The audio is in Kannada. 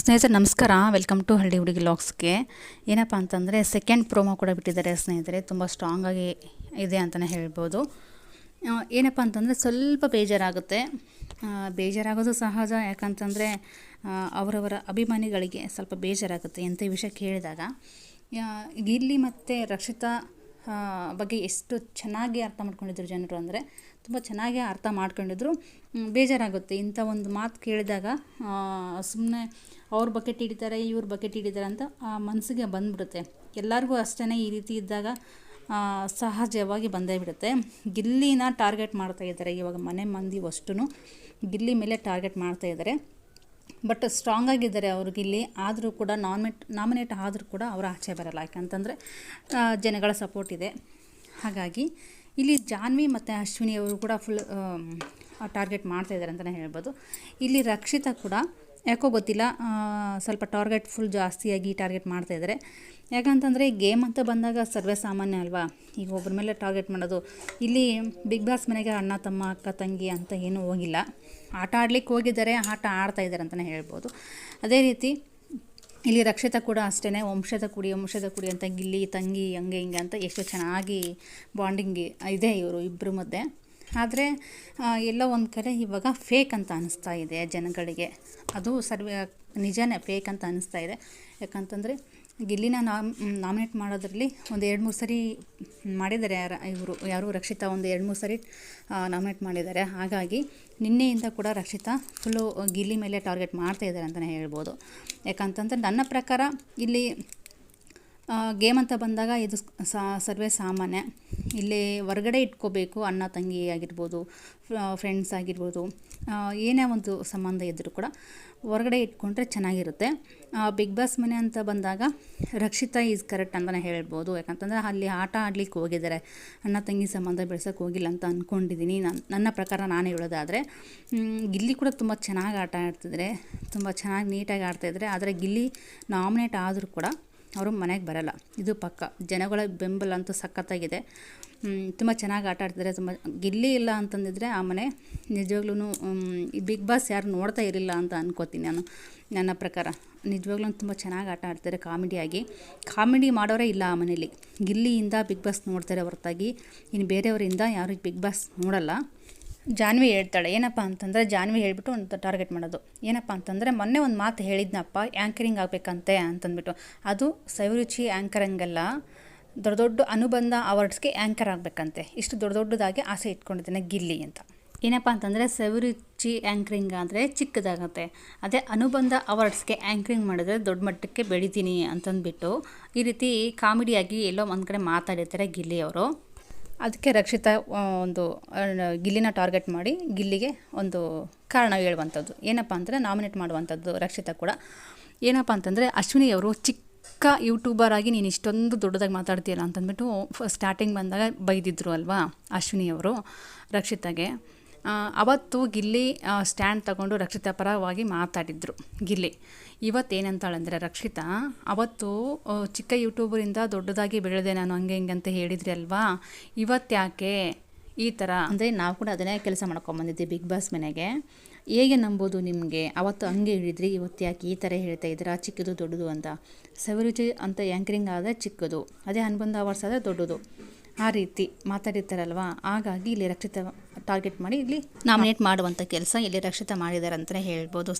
ಸ್ನೇಹಿತರೆ, ನಮಸ್ಕಾರ. ವೆಲ್ಕಮ್ ಟು ಹಳ್ಳಿ ಹುಡುಗಿ ಲಾಕ್ಸ್ಗೆ ಏನಪ್ಪ ಅಂತಂದರೆ ಸೆಕೆಂಡ್ ಪ್ರೋಮೋ ಕೂಡ ಬಿಟ್ಟಿದ್ದಾರೆ ಸ್ನೇಹಿತರೆ. ತುಂಬ ಸ್ಟ್ರಾಂಗಾಗಿ ಇದೆ ಅಂತಲೇ ಹೇಳ್ಬೋದು. ಏನಪ್ಪ ಅಂತಂದರೆ, ಸ್ವಲ್ಪ ಬೇಜಾರಾಗುತ್ತೆ. ಬೇಜಾರಾಗೋದು ಸಹಜ. ಯಾಕಂತಂದರೆ ಅವರವರ ಅಭಿಮಾನಿಗಳಿಗೆ ಸ್ವಲ್ಪ ಬೇಜಾರಾಗುತ್ತೆ ಎಂಥ ವಿಷಯ ಕೇಳಿದಾಗ. ಇಲ್ಲಿ ಮತ್ತು ರಕ್ಷಿತಾ ಬಗ್ಗೆ ಎಷ್ಟು ಚೆನ್ನಾಗಿ ಅರ್ಥ ಮಾಡ್ಕೊಂಡಿದ್ರು ಜನರು ಅಂದರೆ ತುಂಬ ಚೆನ್ನಾಗಿ ಅರ್ಥ ಮಾಡ್ಕೊಂಡಿದ್ರು. ಬೇಜಾರಾಗುತ್ತೆ. ಇಂಥ ಒಂದು ಮಾತು ಕೇಳಿದಾಗ ಸುಮ್ಮನೆ ಅವ್ರ ಬಕೆಟ್ ಹಿಡಿತಾರೆ ಇವ್ರ ಬಕೆಟ್ ಹಿಡಿತಾರೆ ಅಂತ ಆ ಮನಸ್ಸಿಗೆ ಬಂದ್ಬಿಡುತ್ತೆ. ಎಲ್ಲರಿಗೂ ಅಷ್ಟೇ ಈ ರೀತಿ ಇದ್ದಾಗ ಸಹಜವಾಗಿ ಬಂದೇ ಬಿಡುತ್ತೆ. ಗಿಲ್ಲಿನ ಟಾರ್ಗೆಟ್ ಮಾಡ್ತಾ ಇದ್ದಾರೆ ಇವಾಗ ಮನೆ ಮಂದಿ ಅಷ್ಟು ಗಿಲ್ಲಿ ಮೇಲೆ ಟಾರ್ಗೆಟ್ ಮಾಡ್ತಾ ಇದ್ದಾರೆ. ಬಟ್ ಸ್ಟ್ರಾಂಗ್ ಆಗಿದ್ದಾರೆ ಅವ್ರಿಗಿಲ್ಲಿ ಆದರೂ ಕೂಡ ನಾಮಿನೇಟ್ ನಾಮಿನೇಟ್ ಆದರೂ ಕೂಡ ಅವರು ಆಚೆ ಬರಲ್ಲ. ಯಾಕಂತಂದರೆ ಜನಗಳ ಸಪೋರ್ಟ್ ಇದೆ. ಹಾಗಾಗಿ ಇಲ್ಲಿ ಜಾನ್ವಿ ಮತ್ತು ಅಶ್ವಿನಿ ಅವರು ಕೂಡ ಫುಲ್ ಟಾರ್ಗೆಟ್ ಮಾಡ್ತಾ ಇದ್ದಾರೆ ಅಂತಲೇ ಹೇಳ್ಬೋದು. ಇಲ್ಲಿ ರಕ್ಷಿತಾ ಕೂಡ ಯಾಕೋ ಗೊತ್ತಿಲ್ಲ ಸ್ವಲ್ಪ ಟಾರ್ಗೆಟ್ ಫುಲ್ ಜಾಸ್ತಿಯಾಗಿ ಟಾರ್ಗೆಟ್ ಮಾಡ್ತಾ ಇದ್ದಾರೆ. ಯಾಕಂತಂದರೆ ಗೇಮ್ ಅಂತ ಬಂದಾಗ ಸರ್ವೇ ಸಾಮಾನ್ಯ ಅಲ್ವಾ? ಈಗ ಒಬ್ಬರ ಮೇಲೆ ಟಾರ್ಗೆಟ್ ಮಾಡೋದು, ಇಲ್ಲಿ ಬಿಗ್ ಬಾಸ್ ಮನೆಗೆ ಅಣ್ಣ, ತಮ್ಮ, ಅಕ್ಕ, ತಂಗಿ ಅಂತ ಏನೂ ಹೋಗಿಲ್ಲ. ಆಟ ಆಡ್ಲಿಕ್ಕೆ ಹೋಗಿದ್ದಾರೆ, ಆಟ ಆಡ್ತಾ ಇದ್ದಾರೆ ಅಂತಲೇ ಹೇಳ್ಬೋದು. ಅದೇ ರೀತಿ ಇಲ್ಲಿ ರಕ್ಷಿತ ಕೂಡ ಅಷ್ಟೇ ವಂಶದ ಕುಡಿ ವಂಶದ ಕುಡಿ ಅಂತ ಗಿಲ್ಲಿ, ತಂಗಿ, ಹಂಗೆ ಹಿಂಗೆ ಅಂತ ಎಷ್ಟು ಚೆನ್ನಾಗಿ ಬಾಂಡಿಂಗ್ ಇದೆ ಇವರು ಇಬ್ಬರ ಮಧ್ಯೆ. ಆದರೆ ಎಲ್ಲ ಒಂದು ಕಡೆ ಇವಾಗ ಫೇಕ್ ಅಂತ ಅನಿಸ್ತಾ ಇದೆ ಜನಗಳಿಗೆ. ಅದು ಸರ್ವ, ನಿಜನೇ ಫೇಕ್ ಅಂತ ಅನಿಸ್ತಾ ಇದೆ. ಯಾಕಂತಂದರೆ ಗಿಲ್ಲಿನ ನಾಮ್ ನಾಮಿನೇಟ್ ಮಾಡೋದ್ರಲ್ಲಿ ಒಂದು ಎರಡು ಮೂರು ಸರಿ ಮಾಡಿದ್ದಾರೆ ಯಾರ, ಇವರು, ಯಾರು ರಕ್ಷಿತಾ ಒಂದು ಎರಡು ಮೂರು ಸರಿ ನಾಮಿನೇಟ್ ಮಾಡಿದ್ದಾರೆ. ಹಾಗಾಗಿ ನಿನ್ನೆಯಿಂದ ಕೂಡ ರಕ್ಷಿತಾ ಫುಲ್ಲು ಗಿಲ್ಲಿ ಮೇಲೆ ಟಾರ್ಗೆಟ್ ಮಾಡ್ತಾ ಇದ್ದಾರೆ ಅಂತಲೇ ಹೇಳ್ಬೋದು. ಯಾಕಂತಂದ್ರೆ, ನನ್ನ ಪ್ರಕಾರ ಇಲ್ಲಿ ಗೇಮ್ ಅಂತ ಬಂದಾಗ ಇದು ಸರ್ವೇ ಸಾಮಾನ್ಯ. ಇಲ್ಲಿ ಹೊರಗಡೆ ಇಟ್ಕೋಬೇಕು, ಅಣ್ಣ, ತಂಗಿ ಆಗಿರ್ಬೋದು ಫ್ರೆಂಡ್ಸ್ ಆಗಿರ್ಬೋದು. ಏನೇ ಒಂದು ಸಂಬಂಧ ಇದ್ದರೂ ಕೂಡ ಹೊರಗಡೆ ಇಟ್ಕೊಂಡ್ರೆ ಚೆನ್ನಾಗಿರುತ್ತೆ. ಬಿಗ್ ಬಾಸ್ ಮನೆ ಅಂತ ಬಂದಾಗ ರಕ್ಷಿತಾ ಈಸ್ ಕರೆಕ್ಟ್ ಅಂತಲೇ ಹೇಳ್ಬೋದು. ಯಾಕಂತಂದರೆ ಅಲ್ಲಿ ಆಟ ಆಡ್ಲಿಕ್ಕೆ ಹೋಗಿದ್ದಾರೆ. ಅಣ್ಣ, ತಂಗಿ ಸಂಬಂಧ ಬೆಳೆಸೋಕೆ ಹೋಗಿಲ್ಲ ಅಂತ ಅಂದ್ಕೊಂಡಿದ್ದೀನಿ ನನ್ನ ನನ್ನ ಪ್ರಕಾರ ನಾನು ಹೇಳೋದಾದರೆ ಗಿಲ್ಲಿ ಕೂಡ ತುಂಬ ಚೆನ್ನಾಗಿ ಆಟ ಆಡ್ತಿದ್ರೆ, ತುಂಬ ಚೆನ್ನಾಗಿ ನೀಟಾಗಿ ಆಡ್ತಾಯಿದ್ರೆ ಆದರೆ ಗಿಲ್ಲಿ ನಾಮಿನೇಟ್ ಆದರೂ ಕೂಡ ಅವರು ಮನೆಗೆ ಬರಲ್ಲ. ಇದು ಪಕ್ಕ. ಜನಗಳ ಬೆಂಬಲ ಅಂತೂ ಸಖತ್ತಾಗಿದೆ. ತುಂಬ ಚೆನ್ನಾಗಿ ಆಟ ಆಡ್ತಿದ್ದಾರೆ. ತುಂಬ ಗಿಲ್ಲಿ ಇಲ್ಲ ಅಂತಂದಿದ್ರೆ ಆ ಮನೆ ನಿಜವಾಗ್ಲೂ ಬಿಗ್ ಬಾಸ್ ಯಾರು ನೋಡ್ತಾ ಇರಲಿಲ್ಲ ಅಂತ ಅನ್ಕೋತೀನಿ ನಾನು, ನನ್ನ ಪ್ರಕಾರ. ನಿಜವಾಗ್ಲೂ ತುಂಬ ಚೆನ್ನಾಗಿ ಆಟ ಆಡ್ತಾರೆ ಕಾಮಿಡಿಯಾಗಿ ಕಾಮಿಡಿ ಮಾಡೋರೇ ಇಲ್ಲ ಆ ಮನೇಲಿ. ಗಿಲ್ಲಿಯಿಂದ ಬಿಗ್ ಬಾಸ್ ನೋಡ್ತಾರೆ ಹೊರತಾಗಿ. ಇನ್ನು ಬೇರೆಯವರಿಂದ ಯಾರು ಬಿಗ್ ಬಾಸ್ ನೋಡಲ್ಲ. ಜಾನ್ವಿ ಹೇಳ್ತಾಳೆ, ಏನಪ್ಪ ಅಂತಂದರೆ ಜಾನ್ವಿ ಹೇಳಿಬಿಟ್ಟು ಒಂದು ಟಾರ್ಗೆಟ್ ಮಾಡೋದು. ಏನಪ್ಪ ಅಂತಂದರೆ ಮೊನ್ನೆ ಒಂದು ಮಾತು ಹೇಳಿದ್ನಪ್ಪ ಆ್ಯಂಕರಿಂಗ್ ಆಗಬೇಕಂತೆ ಅಂತಂದ್ಬಿಟ್ಟು. ಅದು ಸವಿರುಚಿ ಆ್ಯಂಕರಿಂಗಲ್ಲ ದೊಡ್ಡ ದೊಡ್ಡ ಅನುಬಂಧ ಅವಾರ್ಡ್ಸ್ಗೆ ಆ್ಯಂಕರ್ ಆಗಬೇಕಂತೆ. ಇಷ್ಟು ದೊಡ್ಡ ದೊಡ್ಡದಾಗಿ ಆಸೆ ಇಟ್ಕೊಂಡಿದ್ದೇನೆ ಗಿಲ್ಲಿ ಅಂತ. ಏನಪ್ಪ ಅಂತಂದರೆ ಸವಿರುಚಿ ಆ್ಯಂಕರಿಂಗ್ ಅಂದರೆ ಚಿಕ್ಕದಾಗತ್ತೆ. ಅದೇ ಅನುಬಂಧ ಅವಾರ್ಡ್ಸ್ಗೆ ಆ್ಯಂಕರಿಂಗ್ ಮಾಡಿದ್ರೆ ದೊಡ್ಡ ಮಟ್ಟಕ್ಕೆ ಬೆಳಿತೀನಿ ಅಂತಂದ್ಬಿಟ್ಟು ಈ ರೀತಿ ಕಾಮಿಡಿಯಾಗಿ ಎಲ್ಲೋ ಒಂದು ಕಡೆ ಮಾತಾಡಿರ್ತಾರೆ ಗಿಲ್ಲಿ ಅವರು. ಅದಕ್ಕೆ ರಕ್ಷಿತಾ ಒಂದು ಗಿಲ್ಲಿನ ಟಾರ್ಗೆಟ್ ಮಾಡಿ ಗಿಲ್ಲಿಗೆ ಒಂದು ಕಾರಣ ಹೇಳುವಂಥದ್ದು. ಏನಪ್ಪ ಅಂದರೆ ನಾಮಿನೇಟ್ ಮಾಡುವಂಥದ್ದು ರಕ್ಷಿತಾ ಕೂಡ. ಏನಪ್ಪ ಅಂತಂದರೆ ಅಶ್ವಿನಿ ಅವರು ಚಿಕ್ಕ ಯೂಟ್ಯೂಬರ್ ಆಗಿ ನೀನು ಇಷ್ಟೊಂದು ದೊಡ್ಡದಾಗಿ ಮಾತಾಡ್ತೀಯಲ್ಲ ಅಂತಂದ್ಬಿಟ್ಟು ಸ್ಟಾರ್ಟಿಂಗ್ ಬಂದಾಗ ಬೈದಿದ್ರು ಅಲ್ವಾ ಅಶ್ವಿನಿ ಅವರು ರಕ್ಷಿತಾಗೆ. ಅವತ್ತು ಗಿಲ್ಲಿ ಸ್ಟ್ಯಾಂಡ್ ತಗೊಂಡು ರಕ್ಷಿತಾ ಪರವಾಗಿ ಮಾತಾಡಿದ್ರು. ಗಿಲ್ಲಿ, ಇವತ್ತೇನಂತಾಳಂದರೆ ರಕ್ಷಿತಾ, ಅವತ್ತು ಚಿಕ್ಕ ಯೂಟ್ಯೂಬರಿಂದ ದೊಡ್ಡದಾಗಿ ಬೆಳೆದೆ ನಾನು ಹಂಗೆ ಹಿಂಗೆ ಅಂತ ಹೇಳಿದ್ರಿ ಅಲ್ವಾ? ಇವತ್ತ್ಯಾಕೆ ಈ ಥರ ಅಂದರೆ ನಾವು ಕೂಡ ಅದನ್ನೇ ಕೆಲಸ ಮಾಡ್ಕೊಂಬಂದಿದ್ದೆ ಬಿಗ್ ಬಾಸ್ ಮನೆಗೆ. ಹೇಗೆ ನಂಬೋದು ನಿಮಗೆ? ಅವತ್ತು ಹಂಗೆ ಹೇಳಿದ್ರಿ ಇವತ್ತು ಯಾಕೆ ಈ ಥರ ಹೇಳ್ತಾ ಇದ್ದೀರಾ? ಚಿಕ್ಕದು ದೊಡ್ಡದು ಅಂತ. ಸವಿರುಚಿ ಅಂತ ಆ್ಯಂಕರಿಂಗ್ ಆದರೆ ಚಿಕ್ಕದು. ಅದೇ ಅನ್ಬಂಧ ಅವರ್ಸ್ ಆದರೆ ದೊಡ್ಡದು. ಆ ರೀತಿ ಮಾತಾಡಿರ್ತಾರಲ್ವಾ? ಹಾಗಾಗಿ ಇಲ್ಲಿ ರಕ್ಷಿತ ಟಾರ್ಗೆಟ್ ಮಾಡಿ ಇಲ್ಲಿ ನಾಮಿನೇಟ್ ಮಾಡುವಂಥ ಕೆಲಸ ಇಲ್ಲಿ ರಕ್ಷಿತ ಮಾಡಿದ್ದಾರೆ ಅಂತಲೇ ಹೇಳ್ಬೋದು.